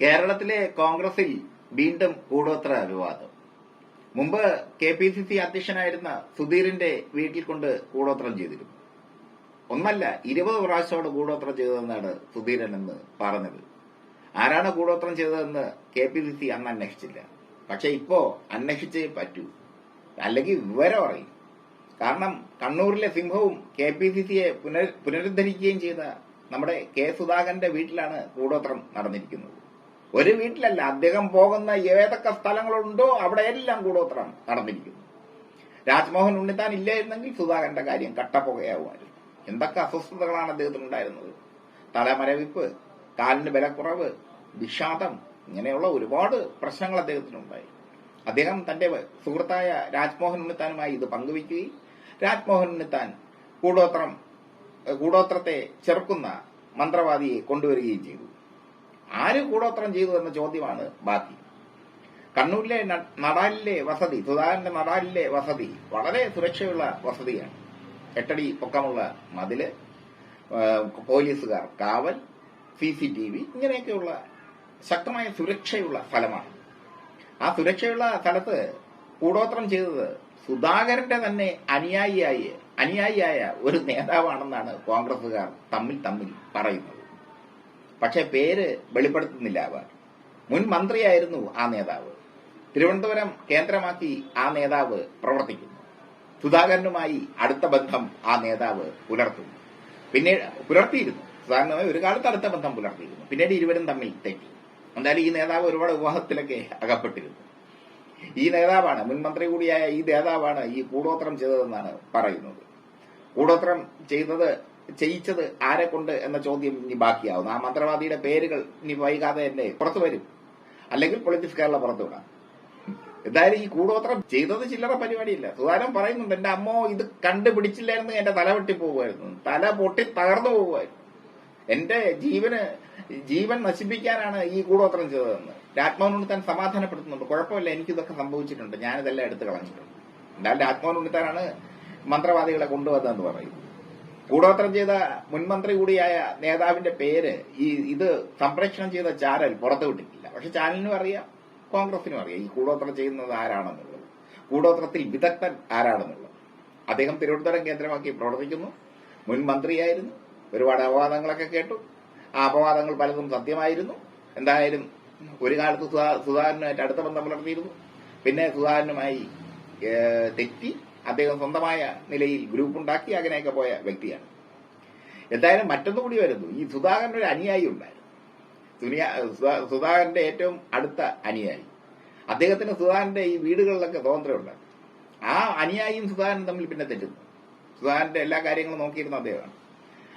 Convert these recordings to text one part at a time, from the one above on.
കേരളത്തിലെ കോൺഗ്രസിൽ വീണ്ടും കൂടോത്ര വിവാദം മുമ്പ് കെ പി സി സി അധ്യക്ഷനായിരുന്ന സുധീറിന്റെ വീട്ടിൽ കൊണ്ട് കൂടോത്രം ചെയ്തിരുന്നു. ഒന്നല്ല ഇരുപത് പ്രാവശ്യത്തോട് കൂടോത്രം ചെയ്തതെന്നാണ് സുധീരൻ എന്ന് പറഞ്ഞത്. ആരാണ് കൂടോത്രം ചെയ്തതെന്ന് കെ പി സി സി അന്ന് അന്വേഷിച്ചില്ല. പക്ഷെ ഇപ്പോ അന്വേഷിച്ചേ പറ്റൂ. അല്ലെങ്കിൽ വിവരം അറിയും. കാരണം കണ്ണൂരിലെ സിംഹവും കെ പി സി സിയെ പുനരുദ്ധരിക്കുകയും ചെയ്ത നമ്മുടെ കെ സുധാകരന്റെ വീട്ടിലാണ് കൂടോത്രം നടന്നിരിക്കുന്നത്. ഒരു വീട്ടിലല്ല അദ്ദേഹം പോകുന്ന ഏതൊക്കെ സ്ഥലങ്ങളുണ്ടോ അവിടെയെല്ലാം കൂടോത്രം നടന്നിരിക്കുന്നു. രാജ്മോഹൻ ഉണ്ണിത്താൻ ഇല്ലായിരുന്നെങ്കിൽ സുധാകരന്റെ കാര്യം കട്ടപ്പുകയാവുമായിരുന്നു. എന്തൊക്കെ അസ്വസ്ഥതകളാണ് അദ്ദേഹത്തിന് ഉണ്ടായിരുന്നത് തലമരവിപ്പ് കാലിന് ബലക്കുറവ് വിഷാദം ഇങ്ങനെയുള്ള ഒരുപാട് പ്രശ്നങ്ങൾ അദ്ദേഹത്തിനുണ്ടായി. അദ്ദേഹം തന്റെ സുഹൃത്തായ രാജ്മോഹൻ ഉണ്ണിത്താനുമായി ഇത് പങ്കുവയ്ക്കുകയും രാജ്മോഹൻ ഉണ്ണിത്താൻ കൂടോത്രം കൂടോത്രത്തെ ചെറുക്കുന്ന മന്ത്രവാദിയെ കൊണ്ടുവരികയും ചെയ്തു. ആര് കൂടോത്രം ചെയ്തു എന്ന ചോദ്യമാണ് ബാക്കി. കണ്ണൂരിലെ നടാലിലെ വസതി സുധാകരന്റെ നടാലിലെ വസതി വളരെ സുരക്ഷയുള്ള വസതിയാണ്. എട്ടടി പൊക്കമുള്ള മതിൽ പോലീസുകാർ കാവൽ സി സി ടി വി ഇങ്ങനെയൊക്കെയുള്ള ശക്തമായ സുരക്ഷയുള്ള സ്ഥലമാണ്. ആ സുരക്ഷയുള്ള സ്ഥലത്ത് കൂടോത്രം ചെയ്തത് സുധാകരന്റെ തന്നെ അനുയായിയായി അനുയായിയായ ഒരു നേതാവാണെന്നാണ് കോൺഗ്രസുകാർ തമ്മിൽ തമ്മിൽ പറയുന്നത്. പക്ഷെ പേര് വെളിപ്പെടുത്തുന്നില്ല അവർ. മുൻ മന്ത്രിയായിരുന്നു ആ നേതാവ്. തിരുവനന്തപുരം കേന്ദ്രമാക്കി ആ നേതാവ് പ്രവർത്തിക്കുന്നു. സുധാകരനുമായി അടുത്ത ബന്ധം ആ നേതാവ് പുലർത്തുന്നു. പിന്നീട് പുലർത്തിയിരുന്നു. സുധാകരനുമായി ഒരു കാലത്ത് അടുത്ത ബന്ധം പുലർത്തിയിരുന്നു. പിന്നീട് ഇരുവരും തമ്മിൽ തെറ്റി. എന്തായാലും ഈ നേതാവ് ഒരുപാട് വിവാഹത്തിലൊക്കെ അകപ്പെട്ടിരുന്നു. ഈ നേതാവാണ് മുൻ മന്ത്രി കൂടിയായ ഈ നേതാവാണ് ഈ കൂടോത്രം ചെയ്തതെന്നാണ് പറയുന്നത്. കൂടോത്രം ചെയ്തത് ചെയ്യിച്ചത് ആരെ കൊണ്ട് എന്ന ചോദ്യം ഇനി ബാക്കിയാവുന്നു. ആ മന്ത്രവാദിയുടെ പേരുകൾ ഇനി വൈകാതെ തന്നെ പുറത്തു വരും. അല്ലെങ്കിൽ പൊളിറ്റിക്സ് കേരള പുറത്തു വിടാം. എന്തായാലും ഈ കൂടോത്രം ചെയ്തത് ചില്ലറ പരിപാടിയില്ല. സുതാരം പറയുന്നുണ്ട് എന്റെ അമ്മോ ഇത് കണ്ടുപിടിച്ചില്ലായിരുന്നു എന്റെ തല വെട്ടി പോകുമായിരുന്നു. തല പൊട്ടി തകർന്നു പോകുമായിരുന്നു. എന്റെ ജീവന് ജീവൻ നശിപ്പിക്കാനാണ് ഈ കൂടോത്രം ചെയ്തതെന്ന്. രാജ്മോഹൻ താൻ സമാധാനപ്പെടുത്തുന്നുണ്ട്. കുഴപ്പമില്ല എനിക്കിതൊക്കെ സംഭവിച്ചിട്ടുണ്ട്. ഞാനിതെല്ലാം എടുത്തു കളഞ്ഞിട്ടുണ്ട്. എന്തായാലും രാജ്മോഹൻ ഉണ്ണിത്താനാണ് മന്ത്രവാദികളെ കൊണ്ടുവന്നതെന്ന് പറയും. കൂടോത്രം ചെയ്ത മുൻമന്ത്രി കൂടിയായ നേതാവിന്റെ പേര് ഈ ഇത് സംപ്രേഷണം ചെയ്ത ചാനൽ പുറത്തു പുറത്തുവിട്ടിട്ടില്ല പക്ഷെ ചാനലിനും അറിയാം കോൺഗ്രസിനും അറിയാം ഈ കൂടോത്രം ചെയ്യുന്നത് ആരാണെന്നുള്ളത്. കൂടോത്രത്തിൽ വിദഗ്ധൻ ആരാണെന്നുള്ളത്. അദ്ദേഹം തിരുവനന്തപുരം കേന്ദ്രമാക്കി പ്രവർത്തിക്കുന്നു. മുൻ മന്ത്രിയായിരുന്നു. ഒരുപാട് അപവാദങ്ങളൊക്കെ കേട്ടു. ആ അപവാദങ്ങൾ പലതും സത്യമായിരുന്നു. എന്തായാലും ഒരു കാലത്ത് സുധാ- സുധാകരനുമായിട്ട് അടുത്ത ബന്ധം പുലർത്തിയിരുന്നു. പിന്നെ സുധാകരനുമായി തെറ്റി അദ്ദേഹം സ്വന്തമായ നിലയിൽ ഗ്രൂപ്പ് ഉണ്ടാക്കി അങ്ങനെയൊക്കെ പോയ വ്യക്തിയാണ്. എന്തായാലും മറ്റൊന്നും കൂടി വരുന്നു. ഈ സുധാകരന്റെ ഒരു അനുയായി ഉണ്ടായിരുന്നു. സുനിയ- സുധാ- സുധാകരന്റെ ഏറ്റവും അടുത്ത അനുയായി. അദ്ദേഹത്തിന് സുധാകരന്റെ ഈ വീടുകളിലൊക്കെ സ്വാതന്ത്ര്യം ഉണ്ടായിരുന്നു ആ അനുയായിയും സുധാകരനും തമ്മിൽ പിന്നെ തെറ്റുന്നു. സുധാകരന്റെ എല്ലാ കാര്യങ്ങളും നോക്കിയിരുന്ന അദ്ദേഹമാണ്.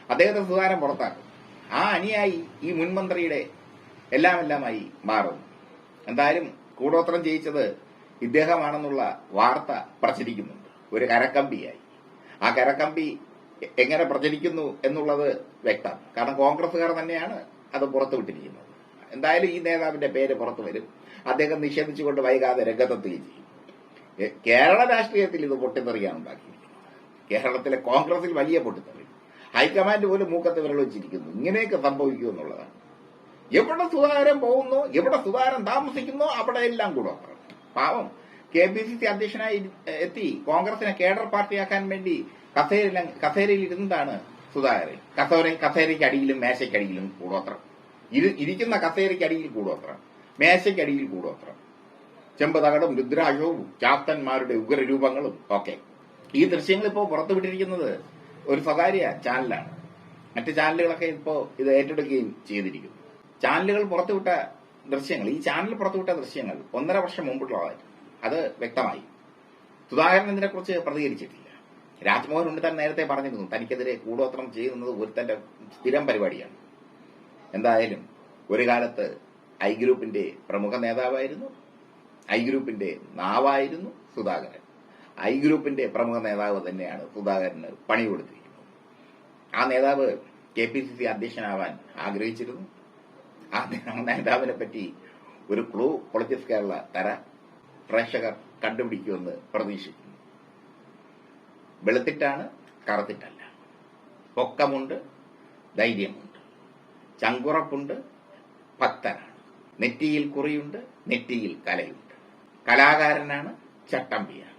അദ്ദേഹത്തെ സുധാകരൻ പുറത്താക്കും ആ അനുയായി ഈ മുൻമന്ത്രിയുടെ എല്ലാം എല്ലാമായി മാറുന്നു. എന്തായാലും കൂടോത്രം ജയിച്ചത് ഇദ്ദേഹമാണെന്നുള്ള വാർത്ത പ്രചരിക്കുന്നുണ്ട് ഒരു കരക്കമ്പിയായി. ആ കരക്കമ്പി എങ്ങനെ പ്രചരിക്കുന്നു എന്നുള്ളത് വ്യക്തം കാരണം കോൺഗ്രസ്സുകാർ തന്നെയാണ് അത് പുറത്തുവിട്ടിരിക്കുന്നത് എന്തായാലും ഈ നേതാവിന്റെ പേര് പുറത്തു വരും. അദ്ദേഹം നിഷേധിച്ചുകൊണ്ട് വൈകാതെ രംഗത്തെത്തുകയും ചെയ്യും. കേരള രാഷ്ട്രീയത്തിൽ ഇത് പൊട്ടിത്തെറിയാണ് ഉണ്ടാക്കിയിരിക്കുന്നത്. കേരളത്തിലെ കോൺഗ്രസിൽ വലിയ പൊട്ടിത്തെറി. ഹൈക്കമാൻഡ് പോലും മൂക്കത്ത് വിരൽ വെച്ചിരിക്കുന്നു. ഇങ്ങനെയൊക്കെ സംഭവിക്കൂ എന്നുള്ളതാണ്. എവിടെ സുധാകരൻ പോകുന്നു എവിടെ സുധാകരൻ താമസിക്കുന്നു അവിടെ എല്ലാം കൂടെ പാവം. കെ പി സി സി അധ്യക്ഷനായി എത്തി. കോൺഗ്രസിനെ കേഡർ പാർട്ടിയാക്കാൻ വേണ്ടി കസേരയിൽ കസേരയിൽ ഇരുന്നതാണ് സുധാകരൻ. കസേര കസേരയ്ക്ക് അടിയിലും മേശയ്ക്കടിയിലും കൂടോത്രം. ഇരു- ഇരിക്കുന്ന കസേരയ്ക്കടിയിൽ കൂടോത്രം. മേശയ്ക്കടിയിൽ കൂടോത്രം. ചെമ്പതകടും രുദ്രാക്ഷവും ചാത്തന്മാരുടെ ഉഗ്രരൂപങ്ങളും ഒക്കെ. ഈ ദൃശ്യങ്ങൾ ഇപ്പോൾ പുറത്തുവിട്ടിരിക്കുന്നത് ഒരു സ്വകാര്യ ചാനലാണ്. മറ്റ് ചാനലുകളൊക്കെ ഇപ്പോൾ ഇത് ഏറ്റെടുക്കുകയും ചെയ്തിരിക്കുന്നു. ചാനലുകൾ പുറത്തുവിട്ട ദൃശ്യങ്ങൾ ഈ ചാനൽ പുറത്തുവിട്ട ദൃശ്യങ്ങൾ ഒന്നര വർഷം മുമ്പുള്ളതായിരുന്നു. അത് വ്യക്തമായി. സുധാകരൻ ഇതിനെക്കുറിച്ച് പ്രതികരിച്ചിട്ടില്ല. രാജ്മോഹൻ ഉണ്ണിത്താൻ നേരത്തെ പറഞ്ഞിരുന്നു. തനിക്കെതിരെ കൂടോത്രം ചെയ്യുന്നത് ഒരുത്തന്റെ സ്ഥിരം പരിപാടിയാണ്. എന്തായാലും ഒരു കാലത്ത് ഐ ഗ്രൂപ്പിന്റെ പ്രമുഖ നേതാവായിരുന്നു. ഐ ഗ്രൂപ്പിന്റെ നാവായിരുന്നു സുധാകരൻ. ഐ ഗ്രൂപ്പിന്റെ പ്രമുഖ നേതാവ് തന്നെയാണ് സുധാകരന് പണി കൊടുത്തിരിക്കുന്നത്. ആ നേതാവ് കെ പി സി സി അധ്യക്ഷനാവാൻ ആഗ്രഹിച്ചിരുന്നു. ആ നേതാവിനെ പറ്റി ഒരു ക്ലൂ പൊളിറ്റിക്സ് കേരള തര. പ്രേക്ഷകർ കണ്ടുപിടിക്കുമെന്ന് പ്രതീക്ഷിക്കുന്നു. വെളുത്തിട്ടാണ് കറുത്തിട്ടല്ല. പൊക്കമുണ്ട് ധൈര്യമുണ്ട്. ചങ്കുറപ്പുണ്ട് ഭക്തനാണ്. നെറ്റിയിൽ കുറിയുണ്ട് നെറ്റിയിൽ കലയുണ്ട്. കലാകാരനാണ് ചട്ടമ്പിയാണ്.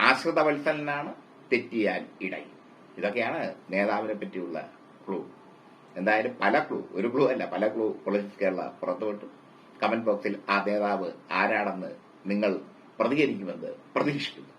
ആശ്രിതവത്സലനാണ് തെറ്റിയാൽ ഇടയിൽ ഇതൊക്കെയാണ് നേതാവിനെ പറ്റിയുള്ള ക്ലൂ എന്തായാലും പല ക്ലൂ ഒരു ക്ലൂ അല്ല പല ക്ലൂ പൊളിറ്റിക്സ് കേരള പുറത്തുവിട്ടു. കമന്റ് ബോക്സിൽ ആ നേതാവ് ആരാണെന്ന് നിങ്ങൾ പ്രതികരിക്കുമെന്ന് പ്രതീക്ഷിക്കുന്നു.